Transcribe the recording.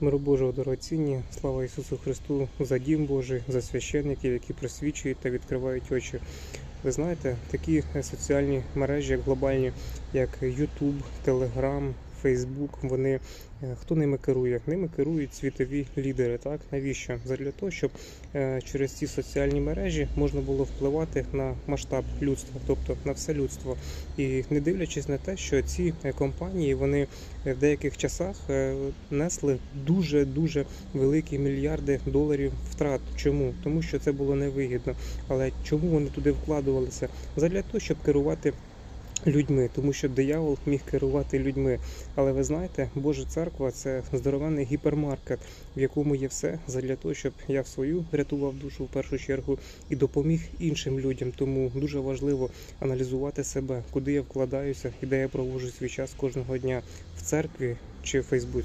Миру Божого дорогоцінні, слава Ісусу Христу за дім Божий, за священників, які просвічують та відкривають очі. Ви знаєте, такі соціальні мережі, як глобальні, як YouTube, Telegram, Facebook, вони е, хто ними керує? Ними керують світові лідери. Так навіщо? Задля того, щоб е, через ці соціальні мережі можна було впливати на масштаб людства, тобто на все людство. І не дивлячись на те, що ці е, компанії вони в деяких часах несли дуже дуже великі мільярди доларів втрат. Чому? Тому що це було невигідно. Але чому вони туди вкладувалися? Задля того, щоб керувати. Людьми, тому що диявол міг керувати людьми. Але ви знаєте, Божа церква це здоровенний гіпермаркет, в якому є все задля того, щоб я в свою врятував душу в першу чергу і допоміг іншим людям. Тому дуже важливо аналізувати себе, куди я вкладаюся і де я проводжу свій час кожного дня в церкві чи в Фейсбуці.